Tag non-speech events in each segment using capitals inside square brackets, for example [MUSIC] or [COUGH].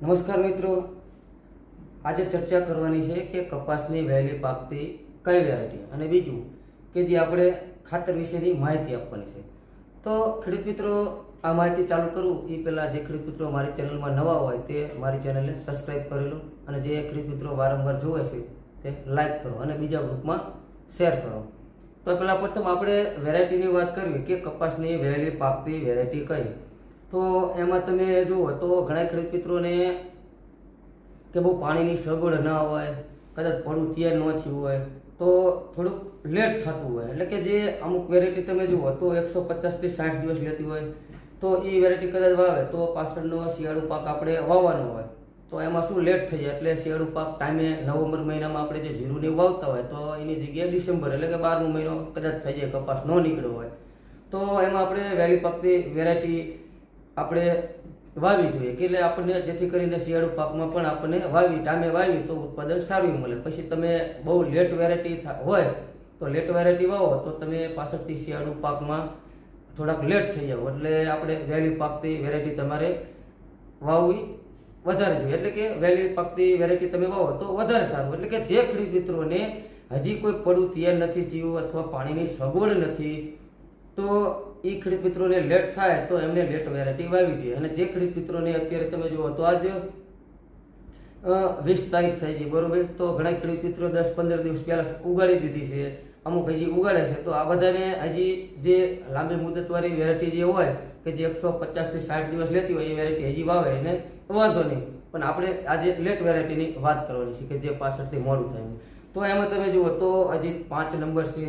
નમસ્કાર મિત્રો. આજે ચર્ચા કરવાની છે કે કપાસની વહેલી પાકતી કઈ વેરાયટી? અને બીજું કે જે આપણે ખાતર વિશેની માહિતી આપવાની છે. તો ખેડૂત મિત્રો, આ માહિતી ચાલુ કરું. એ પહેલાં જે ખેડૂત મિત્રો મારી ચેનલમાં નવા હોય તે મારી ચેનલને સબસ્ક્રાઈબ કરી લો અને જે ખેડૂત મિત્રો વારંવાર જોવે છે તે લાઈક કરો અને બીજા ગ્રુપમાં શેર કરો. તો પહેલાં પ્રથમ આપણે વેરાયટીની વાત કરવી કે કપાસની વહેલી પાકતી વેરાયટી કઈ? તો એમાં તમે જુઓ તો ઘણા ખેડૂત મિત્રોને કે બહુ પાણીની સગવડ ના હોય, કદાચ પડું તૈયાર ન થયું હોય, તો થોડુંક લેટ થતું હોય. એટલે કે જે અમુક વેરાયટી તમે જુઓ તો એકસો પચાસથી સાઠ દિવસ લેતી હોય, તો એ વેરાયટી કદાચ વાવે, તો પાછળનો શિયાળુ પાક આપણે વાવવાનો હોય. તો એમાં શું લેટ થઈ જાય? એટલે શિયાળુ પાક ટાઈમે નવેમ્બર મહિનામાં આપણે જે જીરું ને વાવતા હોય, તો એની જગ્યાએ ડિસેમ્બર એટલે કે બારમો મહિનો કદાચ થઈ જાય, કપાસ ન નીકળ્યો હોય. તો એમાં આપણે વહેલી પાકતી વેરાયટી આપણે વાવી જોઈએ. કે એટલે આપણને, જેથી કરીને શિયાળુ પાકમાં પણ આપણને વાવી ટામે વાવી તો ઉત્પાદન સારું મળે. પછી તમે બહુ લેટ વેરાયટી હોય, તો લેટ વેરાયટી વાવો, તો તમે પાછળથી શિયાળુ પાકમાં થોડાક લેટ થઈ જાવ એટલે આપણે વહેલી પાકતી વેરાયટી તમારે વાવવી વધારે જોઈએ. એટલે કે વહેલી પાકતી વેરાયટી તમે વાવો તો વધારે સારું. એટલે કે જે ખેડૂત મિત્રોને હજી કોઈ પડું તૈયાર નથી થયું અથવા પાણીની સગવડ નથી, તો એ ખેડૂત મિત્રોને લેટ થાય તો એમને લેટ વેરાયટી વાવી જોઈએ. અને જે ખેડૂત મિત્રોને અત્યારે તમે જુઓ તો આજ વીસ તારીખ થઈ છે બરોબર? તો ઘણા ખેડૂત મિત્રો દસ પંદર દિવસ પહેલાં ઉગાડી દીધી છે. અમુક હજી ઉગાડે છે. તો આ બધાને હજી જે લાંબી મુદતવાળી વેરાયટી જે હોય, કે જે એકસો પચાસથી સાઠ દિવસ લેતી હોય, એ વેરાયટી હજી વાવે એને વાંધો નહીં. પણ આપણે આજે લેટ વેરાયટીની વાત કરવાની છે, કે જે પાછળથી મોડું થાય તો એમાં તમે જુઓ તો હજી પાંચ નંબર છે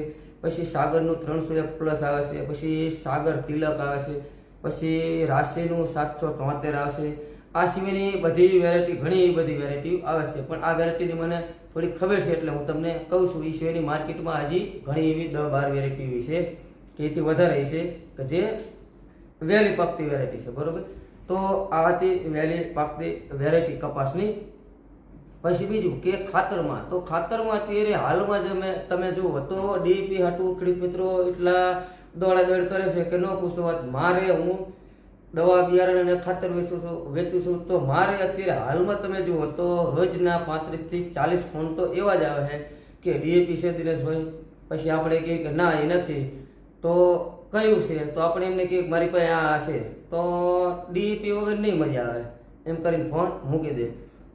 પછી સાગરનું ત્રણસો એક પ્લસ આવે છે, પછી સાગર તિલક આવે છે, પછી રાશિનું સાતસો તોતેર આવશે આ સિવાયની બધી વેરાયટી ઘણી બધી વેરાયટી આવે છે. પણ આ વેરાયટીની મને થોડી ખબર છે એટલે હું તમને કહું છું એ સિવાયની માર્કેટમાં હજી ઘણી એવી દસ બાર વેરાયટી એવી છે કે એથી વધારે છે કે જે વહેલી પાકતી વેરાયટી છે, બરોબર? તો આ હતી વહેલી પાકતી વેરાયટી કપાસની પછી બીજું કે ખાતરમાં. તો ખાતરમાં અત્યારે હાલમાં જ અમે તમે જુઓ, તો ડીપી હાટું ખેડૂત મિત્રો એટલા દોડાદોડ કરે છે કે ન પૂછો વાત. મારે હું દવા બિયારણ અને ખાતર વેચું છું વેચું છું. તો મારે અત્યારે હાલમાં તમે જુઓ, તો રોજના પાંત્રીસથી ચાલીસ ફોન તો એવા જ આવે છે કે ડીએપી છે દિનેશભાઈ. પછી આપણે કહીએ કે ના, એ નથી. તો કયું છે? તો આપણે એમને કહીએ મારી પાસે આ છે તો ડીએપી વગર નહીં મજા આવે. એમ કરીને ફોન મૂકી દે.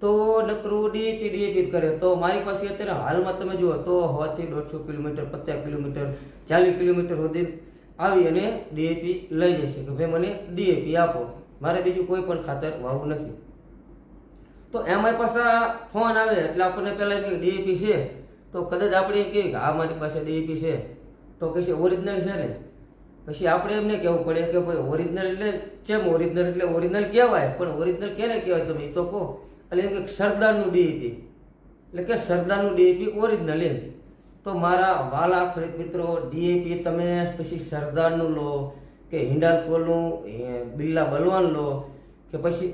તો નકરું ડીએપી ડીએપી કરે તો મારી પાસે અત્યારે હાલમાં તમે જુઓ તો હોથી દોઢસો કિલોમીટર, પચાસ કિલોમીટર, ચાલીસ કિલોમીટર સુધી આવી અને ડીએપી લઈ જશે કે ભાઈ મને ડીએપી આપો. મારે બીજું કોઈ પણ ખાતર વાવવું નથી. તો એમાં પાછા ફોન આવે એટલે આપણને પહેલાં કે ડીએપી છે. તો કદાચ આપણે એમ કે આ મારી પાસે ડીએપી છે. તો કહે છે ઓરિજિનલ છે ને. પછી આપણે એમને કહેવું પડે કે ભાઈ ઓરિજિનલ એટલે ચેમ ઓરિજિનલ એટલે ઓરિજિનલ કહેવાય? પણ ઓરિજિનલ કેને કહેવાય તમે એ તો કહો. એટલે એમ કે સરદારનું ડીઈપી એટલે કે સરદારનું ડીઈપી ઓરિજિનલ એમ. તો મારા વાલા ખરીદ મિત્રો, ડીએપી તમે, પછી સરદારનું લો, કે હિન્ડાલકોનું બિરલા બલવાન લો, કે પછી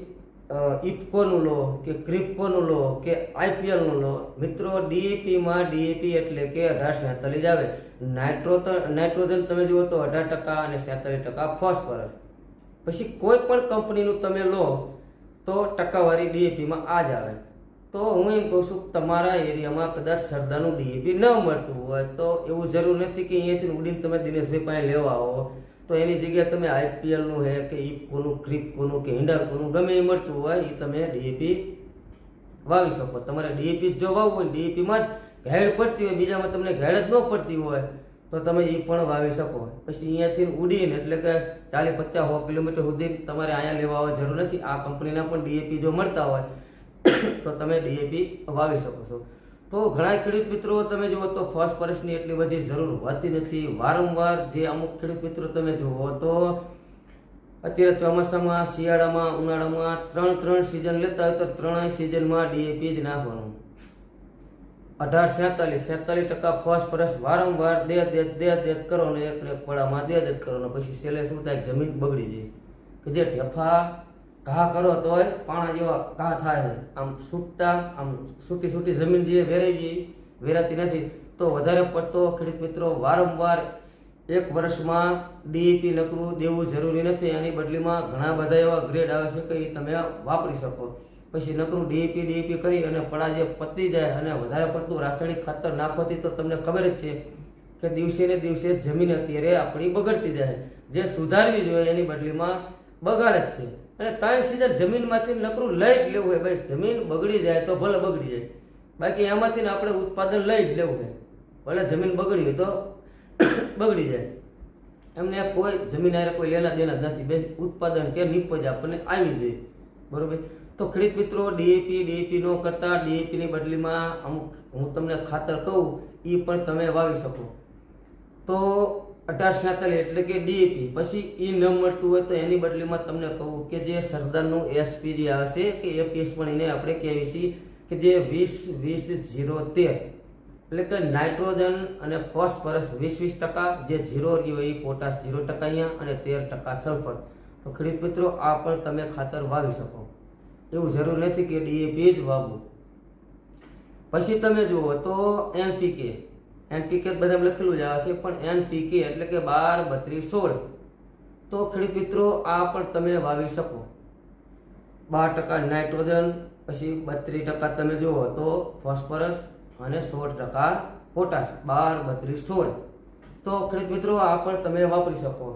ઇફકોનું લો, કે ક્રિપકોનું લો, કે આઈપીએલનું લો. મિત્રો, ડીએપીમાં ડીએપી એટલે કે અઢાર સેતાલીસ આવે. નાઇટ્રો નાઇટ્રોજન તમે જુઓ તો અઢાર ટકા અને સેતાલીસ ટકા ફોસ્ફરસ. પછી કોઈ પણ કંપનીનું તમે લો તો ટકાવારી ડીએપીમાં આ જ આવે. તો હું એમ કહું છું તમારા એરિયામાં કદાચ સરદારનું ડીએપી ન મળતું હોય, તો એવું જરૂર નથી કે અહીંયાથી ઉડીને તમે દિનેશભાઈ પાસે લેવા આવો. તો એની જગ્યાએ તમે આઈપીએલનું હે કે ઇફકોનું ક્રિપકોનું કે હિન્ડાકોનું ગમે એ મળતું હોય એ તમે ડીએપી વાવી શકો. તમારે ડીએપી જો વાવવું હોય ડીએપીમાં જ ઘેડ પડતી હોય, બીજામાં તમને ઘેડ જ ન પડતી હોય તો તમે એ પણ વાવી શકો. પછી અહીંયાથી ઉડીને એટલે કે ચાલીસ પચાસ સો કિલોમીટર સુધી તમારે અહીંયા લેવા આવવા જરૂર નથી. આ કંપનીના પણ ડીએપી જો મળતા હોય, [COUGHS] તો તમે ડીએપી વાવી શકો છો. તો ઘણા ખેડૂત મિત્રો તમે જુઓ તો ફોસ્ફરસની એટલી બધી જરૂર હોતી નથી. વારંવાર જે અમુક ખેડૂત મિત્રો તમે જુઓ તો અત્યારે ચોમાસામાં, શિયાળામાં, ઉનાળામાં ત્રણ ત્રણ સિઝન લેતા હોય તો ત્રણેય સિઝનમાં ડીએપી જ નાખવાનું. અઢાર સેતાલીસ સેતાલીસ ટકા ફોસ્ફરસ વારંવાર દે દે દે દે કરો ને એક ને એક પડામાં દે દે કરો ને પછી છેલ્લે શું થાય જમીન બગડી જાય. કે જે ઢેફા ઘા કરો તોય પાણા જેવા ઘા થાય છે. આમ સૂકતા, આમ સૂટી સૂટી જમીન જે વેરાઈ ગઈ, વેરાતી નથી, તો વધારે પડતો ખેડૂત મિત્રો વારંવાર એક વર્ષમાં ડીઈપી નકરું દેવું જરૂરી નથી. એની બદલીમાં ઘણા બધા એવા ગ્રેડ આવે છે કે એ તમે વાપરી શકો. પછી નકરું ડીએપી ડીએપી કરી અને પડા જે પતી જાય અને વધારે પડતું રાસાયણિક ખાતર નાખવાથી તો તમને ખબર જ છે કે દિવસે ને દિવસે જમીન અત્યારે આપણી બગડતી જાય. જે સુધારવી જોઈએ એની બદલીમાં બગાડે જ છે. અને ત્રણ સીઝન જમીનમાંથી નકરું લઈ જ લેવું હોય, ભાઈ, જમીન બગડી જાય તો ભલે બગડી જાય. બાકી એમાંથી આપણે ઉત્પાદન લઈ જ લેવું હોય. ભલે જમીન બગડી હોય તો [COUGHS] બગડી જાય. એમને કોઈ જમીન આરે કોઈ લેલા દેના નથી. બે ઉત્પાદન કે નિપજ આપણને આવી જોઈએ. બરોબર? તો ખેડૂત મિત્રો ડીએપી ડીએપી નો કરતા ડીએપી ની બદલીમાં અમુક હું તમને ખાતર કહું એ પણ તમે વાવી શકો. તો અઢાર છેતાલીસ એટલે કે ડીએપી પછી એ ન મળતું હોય તો એની બદલીમાં તમને કહું કે જે સરદારનું એસપી જે આવે છે કે એપીએસ પણ એને આપણે કહેવી છીએ કે જે વીસ વીસ જીરો તેર. એટલે કે નાઇટ્રોજન અને ફોસ્ફરસ વીસ વીસ ટકા, જે જીરો રહ્યો એ પોટાશ જીરો ટકા અહીંયા અને તેર ટકા સલ્ફર. તો ખેડૂત મિત્રો, આ પણ તમે ખાતર વાવી શકો. એવું જરૂર નથી કે ડીએપી જ વાવવું પછી તમે જુઓ તો એનપીકે એનપીકે બધા લખેલું જ છે, પણ એનપીકે એટલે કે બાર બત્રીસ સોળ. તો ખેડૂત મિત્રો, આ પણ તમે વાવી શકો. બાર ટકા નાઇટ્રોજન, પછી બત્રીસ ટકા તમે જુઓ તો ફોસ્ફરસ અને સોળ ટકા પોટાશ, બાર બત્રીસ સોળ. તો ખેડૂત મિત્રો, આ પણ તમે વાપરી શકો.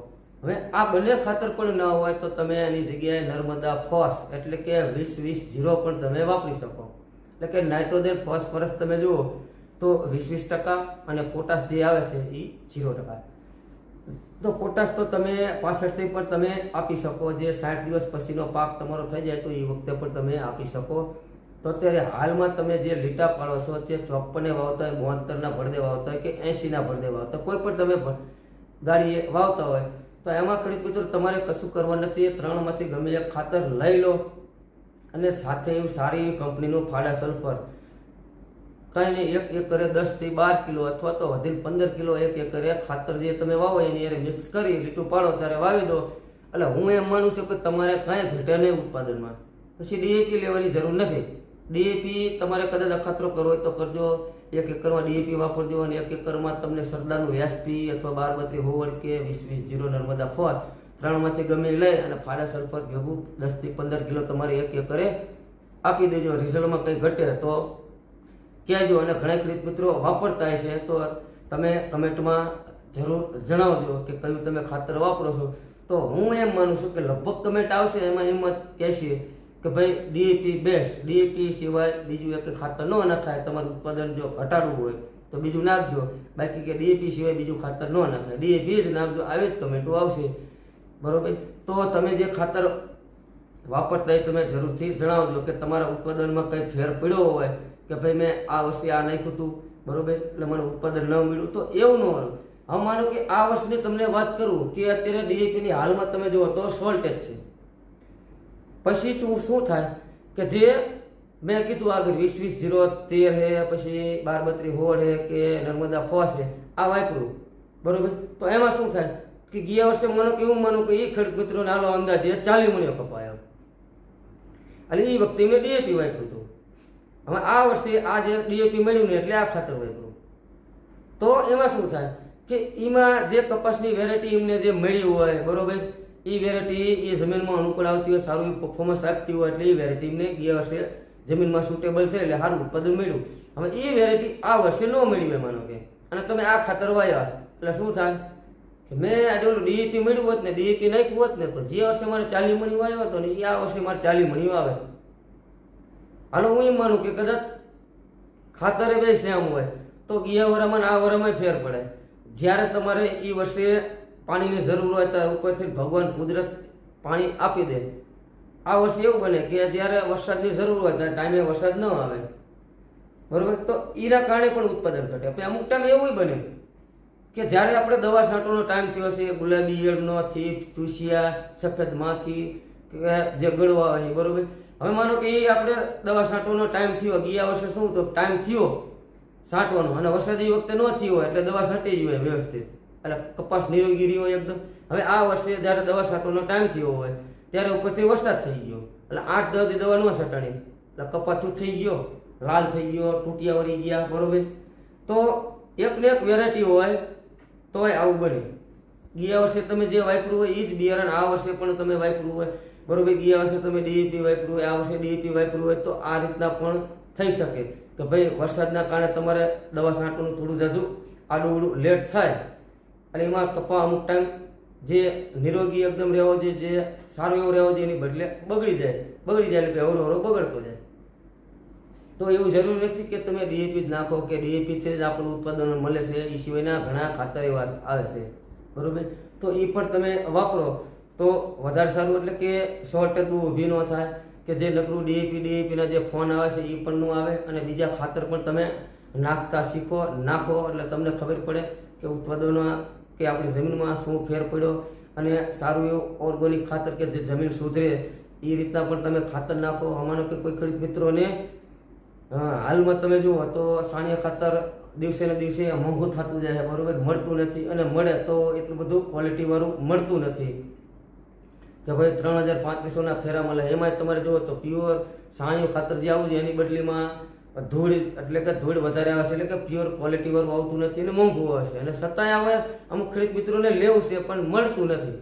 હવે આ બંને ખાતર પણ ન હોય તો તમે એની જગ્યાએ નર્મદા ફોસ એટલે કે વીસ વીસ જીરો પણ તમે વાપરી શકો. એટલે કે નાઇટ્રોજન ફોસ્ફરસ તમે જુઓ તો વીસ વીસ ટકા અને પોટાશ જે આવે છે એ જીરો ટકા. તો પોટાશ તો તમે પાસઠથી પણ તમે આપી શકો. જે સાઠ દિવસ પછીનો પાક તમારો થઈ જાય તો એ વખતે પણ તમે આપી શકો. તો અત્યારે હાલમાં તમે જે લીટા પાડો છો, જે ચોપ્પને વાવતા હોય, બોતેરના ભરદે વાવતા હોય કે એંશીના ભરદે વાવતા કોઈ પણ તમે ગાડીએ વાવતા હોય તો એમાં ખેડૂત મિત્રો તમારે કશું કરવાનું નથી. એ ત્રણમાંથી ગમે એક ખાતર લઈ લો અને સાથે એવું સારી એવી કંપનીનું ફાડા સલ્ફર કાંઈ નહીં, એક એકરે દસથી બાર કિલો અથવા તો વધીને પંદર કિલો એક એકરે ખાતર જે તમે વાવો એની અરે મિક્સ કરી, લીટું પાડો, ત્યારે વાવી દો. એટલે હું એમ માનું છું કે તમારે કાંઈ ઘટે નહીં ઉત્પાદનમાં. પછી ડીએપી લેવાની જરૂર નથી. ડીએપી તમારે કદાચ અખતરો કરવો હોય તો કરજો. એક એકરમાં ડીએપી વાપરજો અને એક એકરમાં તમને સરદારનું એસપી અથવા બારમતી હોવડ કે વીસ વીસ જીરો નર્મદા ફોર ત્રણમાંથી ગમે લઈ અને ફાડા સલ્ફર ભેગું દસથી પંદર કિલો તમારે એક એકરે આપી દેજો. રિઝલ્ટમાં કંઈ ઘટે તો કહેજો અને ઘણા ખેડૂત મિત્રો વાપરતા છે તો તમે કમેન્ટમાં જરૂર જણાવજો કે કયું તમે ખાતર વાપરો છો. તો હું એમ માનું છું કે લગભગ કમેન્ટ આવશે, એમાં એમ જ કહેશે કે ભાઈ ડીએપી બેસ્ટ ડીએપી સિવાય બીજું એક ખાતર ન નખાય તમારું ઉત્પાદન જો ઘટાડવું હોય તો બીજું નાખજો. બાકી કે ડીએપી સિવાય બીજું ખાતર ન નાખાય. ડીએપી જ નાખજો, આવી જ કમેન્ટો આવશે. બરાબર? તો તમે જે ખાતર વાપરતા હોય તમે જરૂરથી જણાવજો કે તમારા ઉત્પાદનમાં કંઈ ફેર પડ્યો હોય કે ભાઈ મેં આ વર્ષે આ નાખ્યું હતું, બરાબર? એટલે મને ઉત્પાદન ન મળ્યું. તો એવું ન હોય. હવે માનો કે આ વર્ષની તમને વાત કરું કે અત્યારે ડીએપીની હાલમાં તમે જુઓ તો સોલ્ટેજ છે. પછી તું શું થાય? કે જે મેં કીધું આગળ, વીસ વીસ જીરો તેર હે, પછી બાર બત્રી હોળ હે, કે નર્મદા, ફોસ હે, આ વાપરું. બરોબર? તો એમાં શું થાય? કે ગયા વર્ષે માનો કે એવું માનું કે એ ખેડૂત મિત્રોને આલો અંદાજે ચાલી મણિયો કપાયો અને એ વખતે મેં ડીએપી વાપર્યું હતું. હવે આ વર્ષે આ જે ડીએપી મળ્યું ને એટલે આ ખાતર વાપર્યું તો એમાં શું થાય? કે એમાં જે કપાસની વેરાયટી એમને જે મળી હોય, બરોબર? એ વેરાયટી એ જમીનમાં અનુકૂળ આવતી હોય, સારું પરફોર્મન્સ આપતી હોય એટલે એ વેરાયટીને ગયા વર્ષે જમીનમાં સુટેબલ છે એટલે સારું ઉત્પાદન મળ્યું. હવે એ વેરાયટી આ વર્ષે ન મળી હોય, માનો કે. અને તમે આ ખાતર વાયા એટલે શું થાય? મેં આજે ઓલું ડીએપી મળ્યું હોત ને ડીએપી નાખ્યું હોત ને, તો જે વર્ષે મારે ચાલી મણી વાયો હતો ને એ આ વર્ષે મારે ચાલી મણી આવે. છે હાલો, હું એમ માનું કે કદાચ ખાતરે બે સેમ હોય, તો ગયા વરામાં આ વરામાં ફેર પડે. જ્યારે તમારે એ વર્ષે પાણીની જરૂર હોય ત્યારે ઉપરથી ભગવાન કુદરત પાણી આપી દે. આ વર્ષે એવું બને કે જ્યારે વરસાદની જરૂર હોય, ત્યારે ટાઈમે વરસાદ ન આવે. બરોબર? તો ઈરા કારણે પણ ઉત્પાદન ઘટે. પણ અમુક ટાઈમ એવું બને કે જ્યારે આપણે દવા છાંટવાનો ટાઈમ થયો છે ગુલાબી ઈયળનો થીપ ચૂસિયા સફેદ માખી જે ગળવા હોય, બરોબર? હવે માનો કે એ આપણે દવા છાંટવાનો ટાઈમ થયો, ગયા વર્ષે શું તો ટાઈમ થયો, છાંટવાનો. અને વરસાદ એ વખતે ન થયો એટલે દવા છાંટી જ હોય વ્યવસ્થિત. એટલે કપાસ નિરોગી રહ્યો એકદમ. હવે આ વર્ષે જ્યારે દવા છાંટવાનો ટાઈમ થયો હોય, ત્યારે ઉપરથી વરસાદ થઈ ગયો. એટલે આઠ દસ દવા ન છાંટાણી. એટલે કપાસ ચૂટ થઈ ગયો, લાલ થઈ ગયો, તૂટિયા વળી ગયા, બરોબર. તો એક ને એક વેરાયટી હોય, તોય આવું બને. ગયા વર્ષે તમે જે વાપર્યું હોય એ જ બિયારણ આ વર્ષે પણ તમે વાપર્યું હોય, બરોબર. ગયા વર્ષે તમે ડીએપી વાપર્યું હોય, આ વર્ષે ડીએપી વાપર્યું હોય, તો આ રીતના પણ થઈ શકે. કે ભાઈ વરસાદના કારણે તમારે દવા છાંટવાનું થોડું જાજુ આડું ઉડું લેટ થાય. અને એમાં કપા અમુક ટાઈમ જે નિરોગી એકદમ રહેવો જોઈએ, જે સારો એવો રહેવો જોઈએ એની બદલે બગડી જાય. બગડી જાય એટલે અવરો અવરો બગડતો જાય. તો એવું જરૂરી નથી કે તમે ડીએપી જ નાખો કે ડીએપી છે જ આપણું ઉત્પાદન મળે છે એ સિવાયના ઘણા ખાતર એવા આવે છે. બરોબર? તો એ પણ તમે વાપરો. તો વધારે સારું એટલે કે શોર્ટેજ બહુ ઊભી ન થાય કે જે નકરું ડીએપી ડીએપીના જે ફોન આવે છે એ પણ ન આવે અને બીજા ખાતર પણ તમે નાખતા શીખો, નાખો એટલે તમને ખબર પડે કે ઉત્પાદનમાં કે આપણી જમીનમાં શું ફેર પડ્યો અને સારું એવું ઓર્ગોનિક ખાતર કે જે જમીન સુધરે, એ રીતના પણ તમે ખાતર નાખો. અમાનો કે કોઈ ખેડૂત મિત્રોને હાલમાં તમે જુઓ તો સાણિયા ખાતર દિવસે ને દિવસે મોંઘું થતું જાય છે, બરાબર? મળતું નથી અને મળે તો એટલું બધું ક્વોલિટી વાળું મળતું નથી. કે ભાઈ ત્રણ હજાર પાંત્રીસોના ફેરા મળે. એમાં તમારે જુઓ તો પ્યોર સાણિયું ખાતર જે આવું છે, એની બદલીમાં ધૂળ એટલે કે ધૂળ વધારે આવે છે એટલે કે પ્યોર ક્વોલિટી વાળું આવતું નથી અને મોંઘું આવે છે. અને છતાંય હવે અમુક ખેડૂત મિત્રોને લેવું છે પણ મળતું નથી.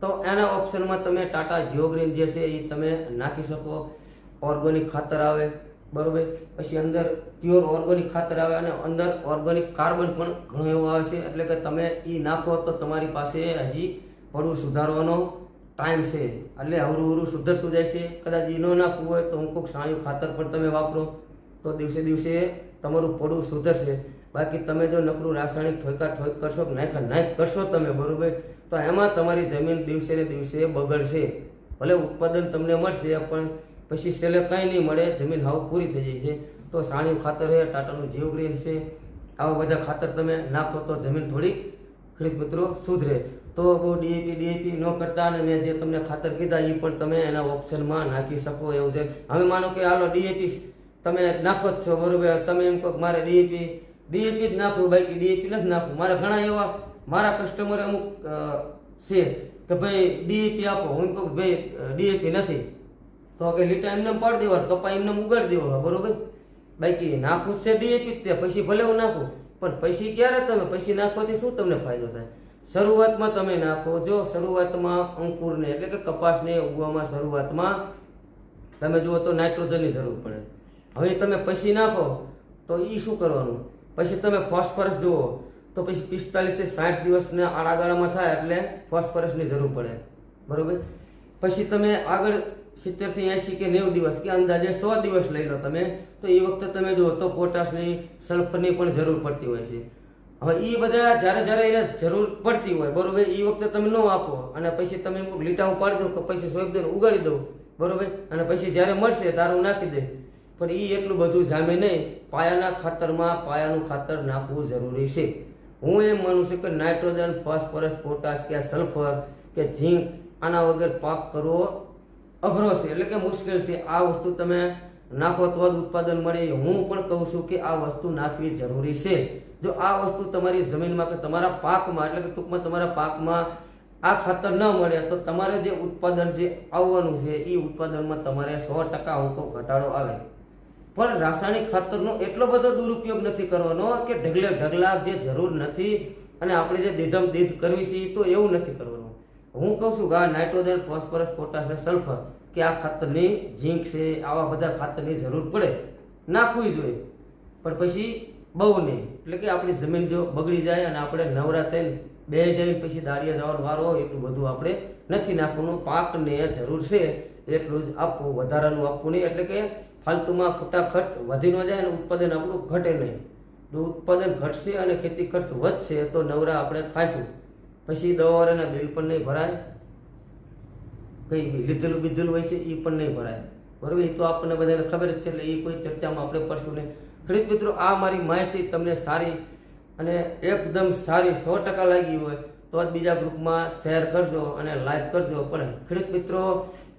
તો એના ઓપ્શનમાં તમે ટાટા જીઓગ્રીન જે છે એ તમે નાખી શકો. ઓર્ગોનિક ખાતર આવે, બરોબર? પછી અંદર પ્યોર ઓર્ગોનિક ખાતર આવે અને અંદર ઓર્ગોનિક કાર્બન પણ ઘણો એવો આવે છે. એટલે કે તમે એ નાખો તો તમારી પાસે હજી પડવું સુધારવાનો ટાઈમ છે. એટલે હવરું હવરું સુધરતું જાય છે. કદાચ એ ન નાખવું હોય તો અમુક સાણિયું ખાતર પણ તમે વાપરો. તો દિવસે દિવસે તમારું પડું સુધરશે. બાકી તમે જો નકરું રાસાયણિક ઠોકા ઠોક કરશો નાખા નાખ કરશો તમે બરોબર, તો એમાં તમારી જમીન દિવસે ને દિવસે બગડશે. ભલે ઉત્પાદન તમને મળશે, પણ પછી છેલ્લે કંઈ નહીં મળે, જમીન હાવ પૂરી થઈ જાય છે. તો સાણિયું ખાતર છે, ટાટાનું જીવગ્રીન છે. આવા બધા ખાતર તમે નાખો તો જમીન થોડી ખેડૂત મિત્રો સુધરે. તો બહુ ડીએપી ડીએપી ન કરતા અને મેં જે તમને ખાતર કીધા એ પણ તમે એના ઓપ્શનમાં નાખી શકો એવું છે. હવે માનો કે હાલો ડીએપી તમે નાખો જ છો બરોબર, તમે એમ કહો મારે ડીએપી ડીએપી જ નાખવું, બાકી ડીએપી નથી નાખવું. મારે ઘણા એવા, મારા કસ્ટમર અમુક છે કે ભાઈ ડીએપી આપો. હું કહું ભાઈ ડીએપી નથી. તો કે લીટા એમને પાડી દેવા, કપા એમને ઉગાડી દેવા બરોબર? બાકી નાખવું છે ડીએપી તે, પછી ભલે હું નાખું, પણ પૈસી ક્યારે તમે પૈસી નાખવાથી શું તમને ફાયદો થાય? શરૂઆતમાં તમે નાખો. જો શરૂઆતમાં અંકુરને, એટલે કે કપાસને ઉગવામાં શરૂઆતમાં, તમે જુઓ તો નાઇટ્રોજનની જરૂર પડે. હવે તમે પછી નાખો, તો એ શું કરવાનું? પછી તમે ફોસ્ફરસ જુઓ, તો પછી પિસ્તાલીસથી સાઠ દિવસને આડાગાળામાં થાય એટલે ફોસ્ફરસની જરૂર પડે. બરોબર? પછી તમે આગળ સિત્તેરથી એંશી કે નેવું દિવસ કે અંદાજે સો દિવસ લઈ લો તમે, તો એ વખતે તમે જુઓ તો પોટાશની, સલ્ફરની પણ જરૂર પડતી હોય છે. હવે એ બધા જ્યારે જ્યારે એને જરૂર પડતી હોય, બરોબર? એ વખતે તમે ન આપો અને પછી તમે લીટા ઉપાડી દો કે પછી સોયાબીન ઉગાડી દો, બરોબર? અને પછી જ્યારે મળશે ત્યારે હું નાખી દે પણ એ એટલું બધું જામે નહીં. પાયાના ખાતરમાં પાયાનું ખાતર નાખવું જરૂરી છે. હું એમ માનું છું કે નાઇટ્રોજન, ફોસ્ફરસ, પોટાશ કે સલ્ફર કે ઝીંક આના વગર પાક કરવો અઘરો છે. એટલે કે મુશ્કેલ છે. આ વસ્તુ તમે નાખો તો જ ઉત્પાદન મળે. હું પણ કહું છું કે આ વસ્તુ નાખવી જરૂરી છે. જો આ વસ્તુ તમારી જમીનમાં કે તમારા પાકમાં, એટલે કે ટૂંકમાં તમારા પાકમાં આ ખાતર ન મળે, તો તમારે જે ઉત્પાદન જે આવવાનું છે એ ઉત્પાદનમાં તમારે સો ટકા અંકો ઘટાડો આવે. પણ રાસાયણિક ખાતરનો એટલો બધો દુરુપયોગ નથી કરવાનો કે ઢગલે ઢગલા જે જરૂર નથી અને આપણે જે દીધમ દીધ કરવી છે તો એવું નથી કરવાનું. હું કહું છું કે આ નાઇટ્રોજન, ફોસ્ફરસ, પોટાશ અને સલ્ફર કે આ ખાતરની ઝીંક છે, આવા બધા ખાતરની જરૂર પડે. નાખવી જોઈએ. પણ પછી બહુ નહીં. એટલે કે આપણી જમીન જો બગડી જાય અને આપણે નવરા થઈને બે જઈને પછી દાળિયા જવાનો વારો હોય, એટલું બધું આપણે નથી નાખવાનું. પાકને જરૂર છે, એટલું જ આપવું, વધારાનું આપવું નહીં. એટલે કે ફાલતુમાં ખોટા ખર્ચ વધી ન જાય અને ઉત્પાદન આપણું ઘટે નહીં. જો ઉત્પાદન ઘટશે અને ખેતી ખર્ચ વધશે, તો નવરા આપણે થાશું પછી દવાવાળાના બિલ પણ નહીં ભરાય. કંઈ લીધેલું બીધેલું હોય છે એ પણ નહીં ભરાય. બરોબર? એ તો આપણને બધાને ખબર જ છે, એટલે એ કોઈ ચર્ચામાં આપણે પડશું નહીં. ખરીદ મિત્રો, આ મારી માહિતી તમને સારી અને એકદમ સારી સો ટકા લાગી હોય, તો જ બીજા ગ્રુપમાં શેર કરજો અને લાઈક કરજો. પણ ખેડૂત મિત્રો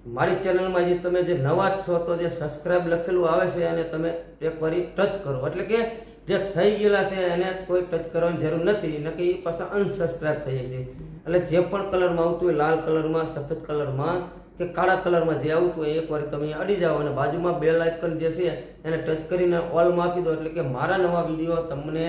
મારી ચેનલમાં જે તમે જે નવા છો, તો જે સબસ્ક્રાઇબ લખેલું આવે છે અને તમે એક વારી ટચ કરો. એટલે કે જે થઈ ગયેલા છે, એને કોઈ ટચ કરવાની જરૂર નથી. કે એ પાછા અનસબસ્ક્રાઇબ થઈ જશે. એટલે જે પણ કલરમાં આવતું હોય, લાલ કલરમાં સફેદ કલરમાં કે કાળા કલરમાં જે આવતું હોય એકવાર તમે અડી જાઓ અને બાજુમાં બે લાઇકન જે છે, એને ટચ કરીને ઓલમાં આપી દો. એટલે કે મારા નવા વીડિયો તમને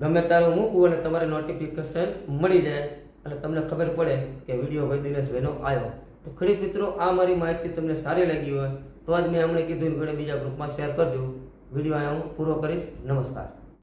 ગમે ત્યારે મૂકવું અને તમારે નોટિફિકેશન મળી જાય. એટલે તમને ખબર પડે કે વીડિયો ભાઈ દિનેશભાઈનો આવ્યો તો ખેડૂત મિત્રો, આ મારી માહિતી તમને સારી લાગી હોય તો જ મેં હમણાં કીધું ઘણી બીજા ગ્રુપમાં શેર કરજો. વીડિયો અહીંયા હું પૂરો કરીશ. નમસ્કાર.